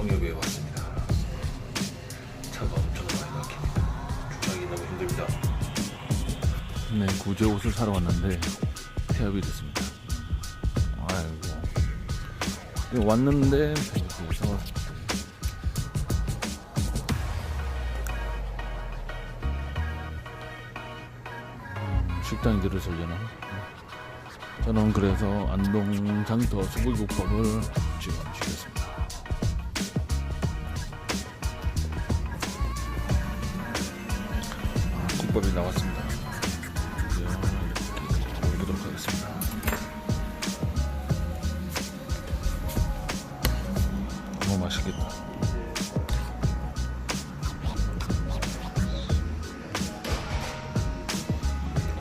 농협에 왔습니다. 차가 엄청 많이 막힙니다. 주차하기 너무 힘듭니다. 네, 구제 옷을 사러 왔는데 폐업이 됐습니다. 아이고. 이거 왔는데 그래서 음, 식당이 들어서려나? 저는 그래서 안동 장터 소고기국밥을 지금 시켰습니다. 아, 국밥이 나왔습니다. 이렇게 먹어보도록 하겠습니다. 너무 맛있겠다.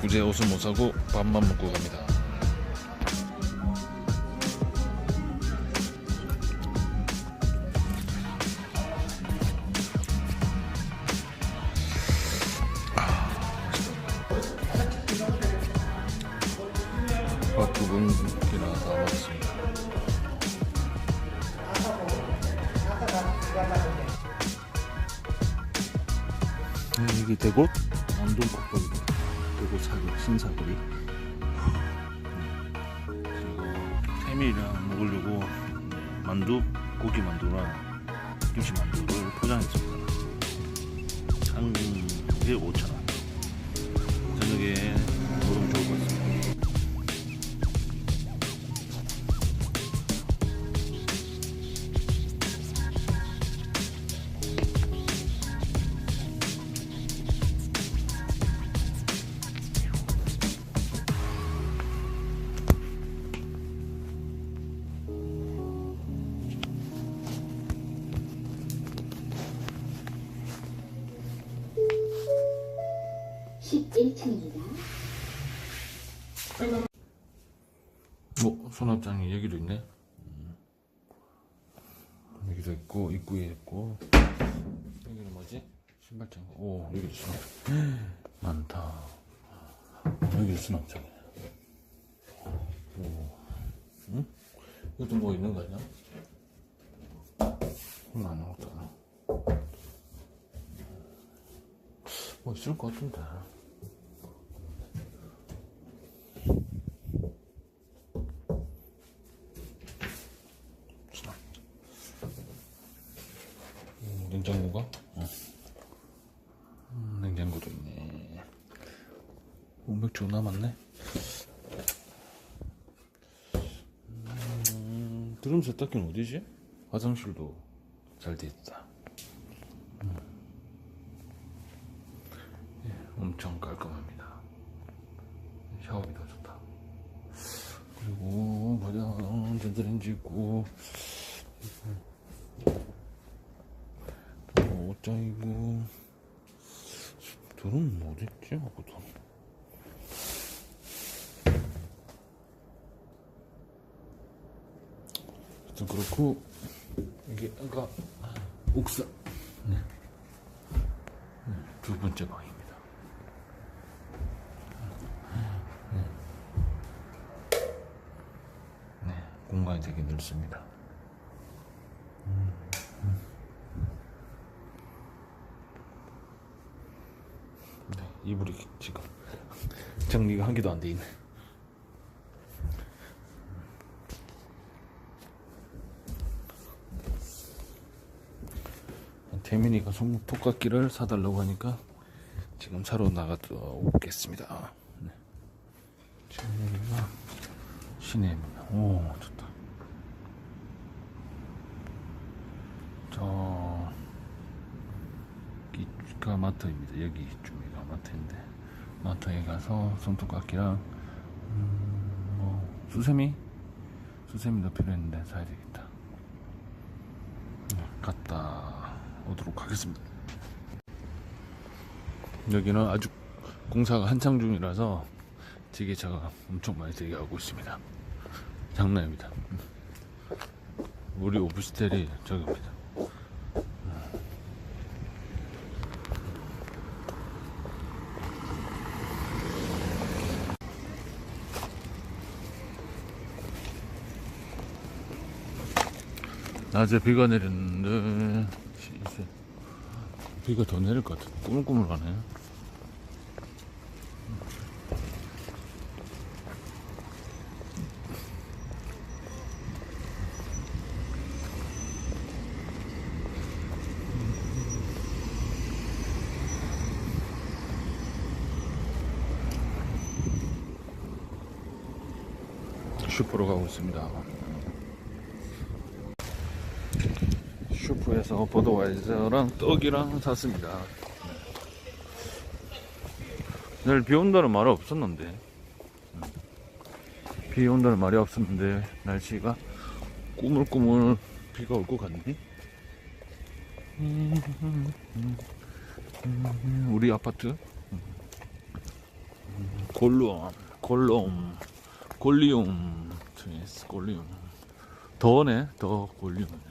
구제 옷을 못 사고 밥만 먹고 갑니다. 대곳 안동 국밥이고 대곳 사거리 신사거리 그리고 태미랑 먹으려고 네, 만두 고기 만두랑 김치 만두를 포장했습니다. 한 개 5천 원. 저녁에 (11층입니다) 어, 수납장이 여기도 있네. 음. 여기도 있고, 입구에 있고. 여기는 뭐지? 신발장. 오, 여기도 수납. 많다. 여기도 수납장이네. 오. 응? 이것도 뭐 있는 거 아니야? 아무것도 안뭐 있을 것 같은데. 수납. 음, 냉장고가? 어. 음, 냉장고도 있네. 500초 남았네. 음, 드럼 세탁기는 어디지? 화장실도 잘 돼 있다. 음. 예, 엄청 깔끔합니다. 샤워기 더 좋다. 그리고 가장 전자레인지 있고 또 옷장이고 둘은 뭐 어딨지? 아무도 하여튼 그렇고 이게 아까 옥상 네. 네, 두 번째 방입니다 네, 공간이 되게 넓습니다 네, 이불이 지금 정리가 한 개도 안 돼 있네. 태민이가 손목 톡깎이를 사달라고 하니까 지금 사러 나가도 오겠습니다. 네. 여기가 시내입니다. 오, 좋다. 저 이가 마트입니다. 여기 쪽이가 마트인데 마트에 가서 손톱깎이랑 음, 뭐 수세미 수세미도 필요했는데 사야 되겠다. 네, 갔다 오도록 하겠습니다. 여기는 아주 공사가 한창 중이라서 지게차가 엄청 많이 대기하고 있습니다. 장난입니다. 우리 오브스텔이 저기입니다. 낮에 비가 내렸는데 시- 이제 비가 더 내릴 것 같아. 꾸물꾸물 가네. 슈퍼로 가고 있습니다. 슈퍼에서 버드와이저랑 떡이랑 샀습니다. 내일 비 온다는 말이 없었는데, 비 온다는 말이 없었는데, 날씨가 꾸물꾸물 비가 올 것 같네. 우리 아파트 골룸, 골룸, 골리움, 골리움. 더네, 더 골리움.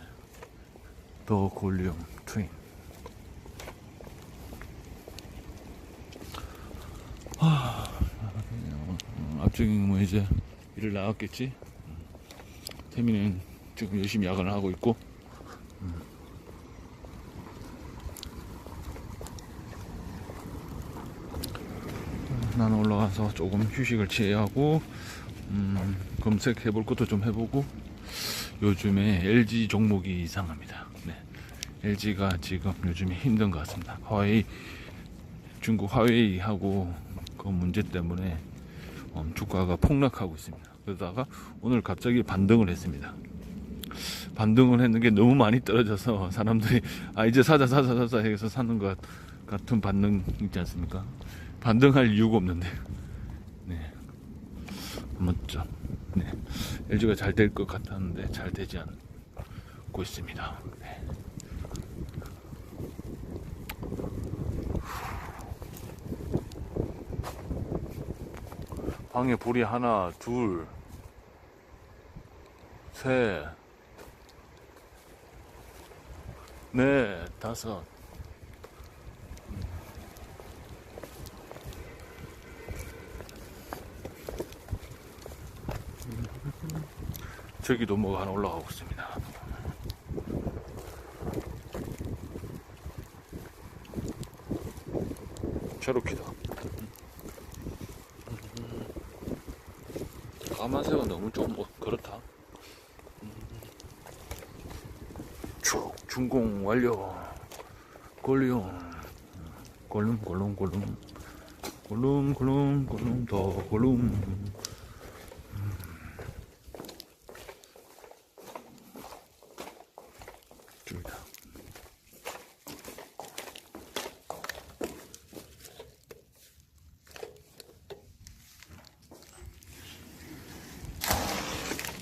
더 골리움 트윈. 하, 음, 앞쪽이 뭐 이제 일을 나갔겠지. 태민은 지금 열심히 야근을 하고 있고. 음. 나는 올라가서 조금 휴식을 취하고 음, 검색해 볼 것도 좀 해보고 요즘에 LG 종목이 이상합니다. 네. LG가 지금 요즘에 힘든 것 같습니다. 화웨이 중국 화웨이하고 그 문제 때문에 음, 주가가 폭락하고 있습니다. 그러다가 오늘 갑자기 반등을 했습니다. 반등을 했는 게 너무 많이 떨어져서 사람들이 아 이제 사자 사자 사자 해서 사는 것 같은 반등 있지 않습니까? 반등할 이유가 없는데. 네. 멋져. 네. LG가 잘 될 것 같았는데 잘 되지 않고 있습니다. 네. 방에 불이 하나, 둘, 셋, 넷, 다섯. 저기도 뭐가 하나 올라가고 있습니다. 체로키다. 까만새가 너무 좀뭐 그렇다. 쭉 준공 완료. 골리온. 골룸 골룸 골룸 골룸 골룸 골룸 더 골룸. 쪽이다.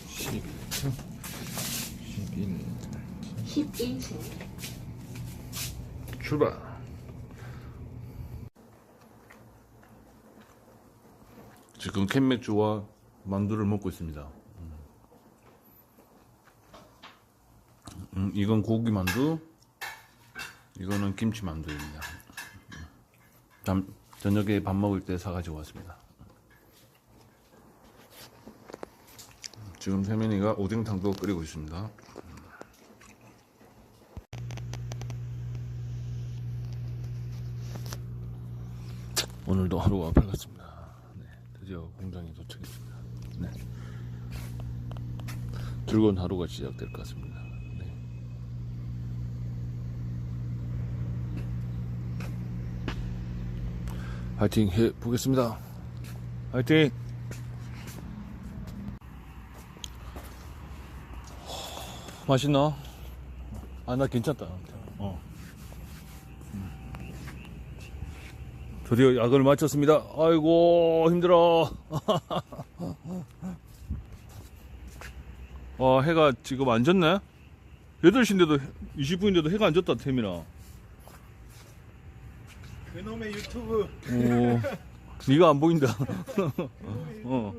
십일, 십일, 11층 출발. 지금 캔맥주와 만두를 먹고 있습니다. 음, 이건 고기 만두, 이거는 김치 만두입니다. 잠, 저녁에 밥 먹을 때 사가지고 왔습니다. 지금 세민이가 오뎅탕도 끓이고 있습니다. 오늘도 하루가 밝았습니다. 네, 드디어 공장에 도착했습니다. 네. 즐거운 하루가 시작될 것 같습니다. 네. 파이팅 해 보겠습니다. 파이팅! 맛있나? 아, 나 괜찮다. 어. 드디어 약을 마쳤습니다. 아이고 힘들어. 와 해가 지금 안 졌네. 8시인데도 20분인데도 해가 안 졌다 태민아. 그놈의 유튜브 오, 네가 안 보인다. 어.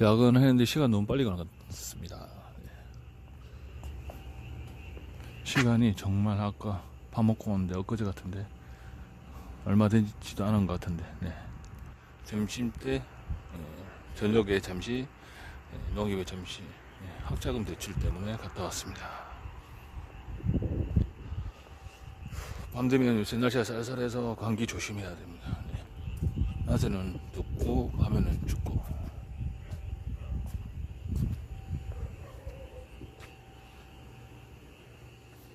야근을 했는데 시간 너무 빨리 가났습니다. 예. 시간이 정말 아까 밥 먹고 왔는데 엊그제 같은데 얼마 되지도 않은 것 같은데 네. 점심 때 어, 저녁에 잠시 예, 농협에 잠시 예, 학자금 대출 때문에 갔다 왔습니다. 밤 되면 요새 날씨가 쌀쌀해서 감기 조심해야 됩니다. 네. 낮에는 덥고 밤에는 춥고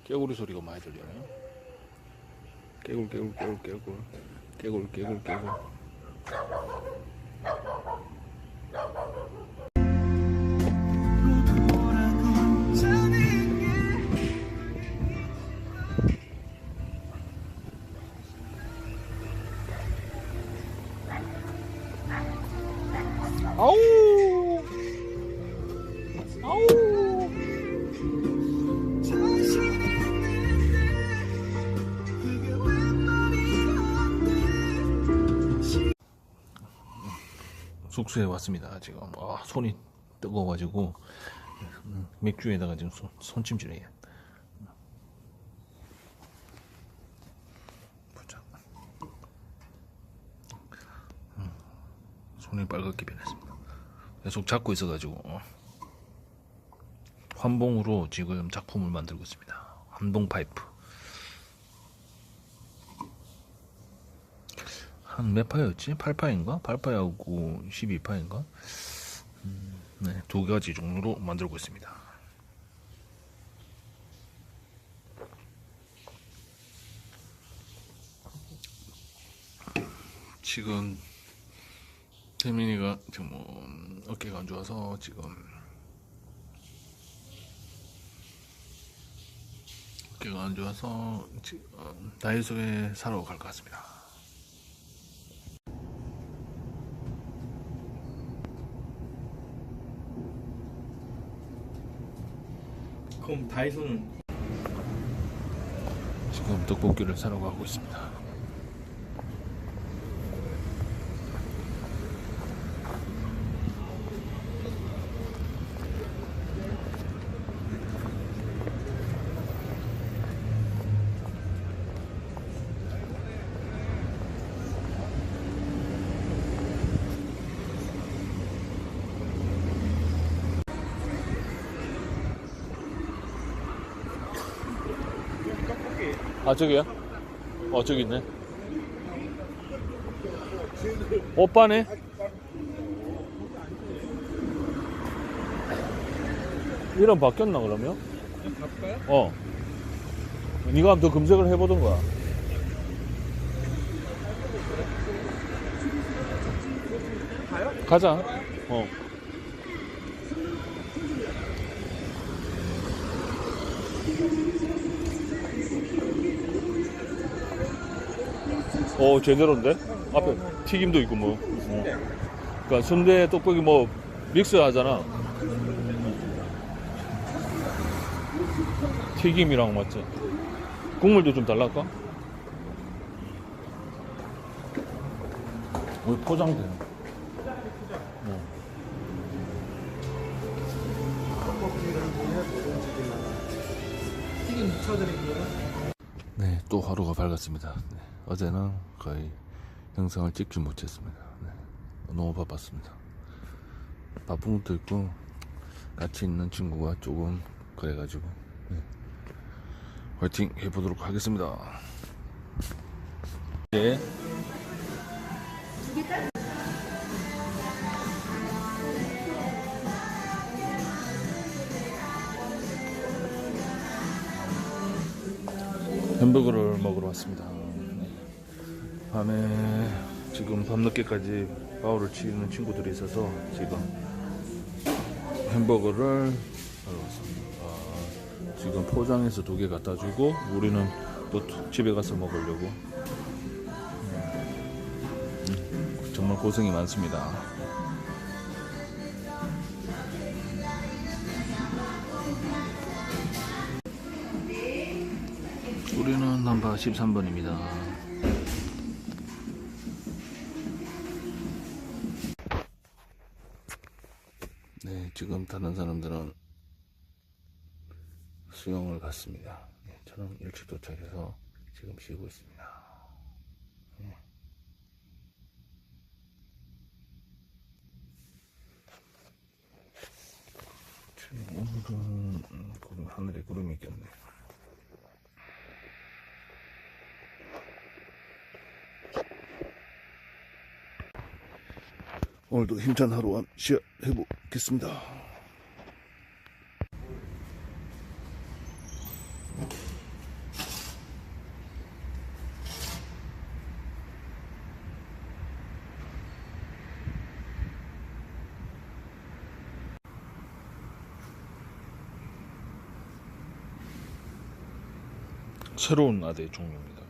깨구리 소리가 많이 들려요. 깨굴 깨굴 깨굴 깨굴 깨굴 깨굴 깨굴 숙소에 왔습니다. 지금. 아 손이 뜨거워가지고. 음, 맥주에다가 지금 손, 손찜질해요. 보자. 음, 손이 빨갛게 변했습니다. 계속 잡고 있어가지고 어. 환봉으로 지금 작품을 만들고 있습니다. 환봉 파이프 한 몇 파였지? 8파인가? 8파하고 12파인가? 음, 네, 두 가지 종류로 만들고 있습니다. 지금 태민이가 지금 뭐 어깨가 안 좋아서 지금 어깨가 안 좋아서 지금 다이소에 사러 갈 것 같습니다. 그럼 다이소는 지금 떡볶이를 사러 가고 있습니다. 아 저기야? 어 저기 있네. 오빠네. 이름 바뀌었나 그러면? 어. 네가 한번 더 검색을 해보던 거야. 가자. 어. 어 제대로인데? 앞에 튀김도 있고 뭐. 어. 그러니까 순대 떡볶이 뭐 믹스 하잖아. 튀김이랑 맞지? 국물도 좀 달랄까? 왜 포장돼? 묻혀드릴게요 네, 또 하루가 밝았습니다. 네, 어제는 거의 영상을 찍지 못했습니다. 네, 너무 바빴습니다. 바쁜 것도 있고 같이 있는 친구가 조금 그래가지고 네, 화이팅 해보도록 하겠습니다. 네. 햄버거를 먹으러 왔습니다. 네. 밤에 지금 밤늦게까지 바울을 치는 친구들이 있어서 지금 햄버거를. 아, 지금 포장해서 두 개 갖다 주고 우리는 또 집에 가서 먹으려고. 음, 정말 고생이 많습니다. 우리는 넘버 13번입니다. 네, 지금 다른 사람들은 수영을 갔습니다. 네, 저는 일찍 도착해서 지금 쉬고 있습니다. 네. 오늘은 하늘에 구름이 꼈네요. 오늘도 힘찬 하루 한 시작해보겠습니다. 새로운 아대 종류입니다.